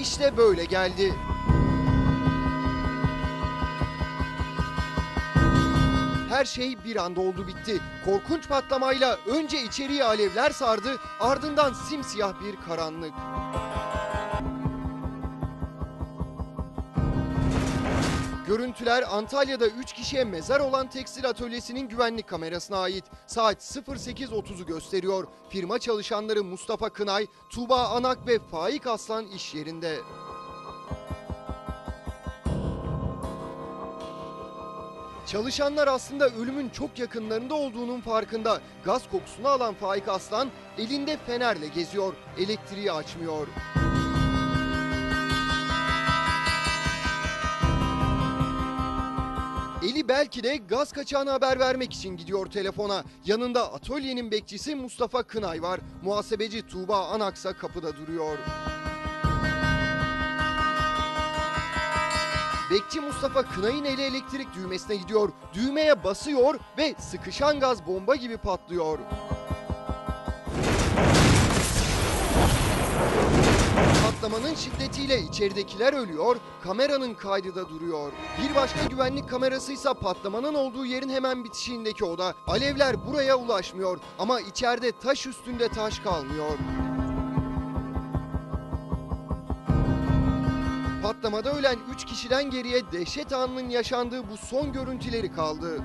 işte böyle geldi. Her şey bir anda oldu bitti. Korkunç patlamayla önce içeriye alevler sardı, ardından simsiyah bir karanlık. Görüntüler Antalya'da 3 kişiye mezar olan tekstil atölyesinin güvenlik kamerasına ait. Saat 08.30'u gösteriyor. Firma çalışanları Mustafa Kınay, Tuğba Anak ve Faik Aslan iş yerinde. Çalışanlar aslında ölümün çok yakınlarında olduğunun farkında. Gaz kokusunu alan Faik Aslan elinde fenerle geziyor. Elektriği açmıyor. Eli belki de gaz kaçağına haber vermek için gidiyor telefona. Yanında atölyenin bekçisi Mustafa Kınay var. Muhasebeci Tuğba Anaksa kapıda duruyor. Bekçi Mustafa Kınay'ın eli elektrik düğmesine gidiyor. Düğmeye basıyor ve sıkışan gaz bomba gibi patlıyor. Patlamanın şiddetiyle içeridekiler ölüyor, kameranın kaydı da duruyor. Bir başka güvenlik kamerası ise patlamanın olduğu yerin hemen bitişiğindeki oda. Alevler buraya ulaşmıyor ama içeride taş üstünde taş kalmıyor. Patlamada ölen 3 kişiden geriye dehşet anının yaşandığı bu son görüntüleri kaldı.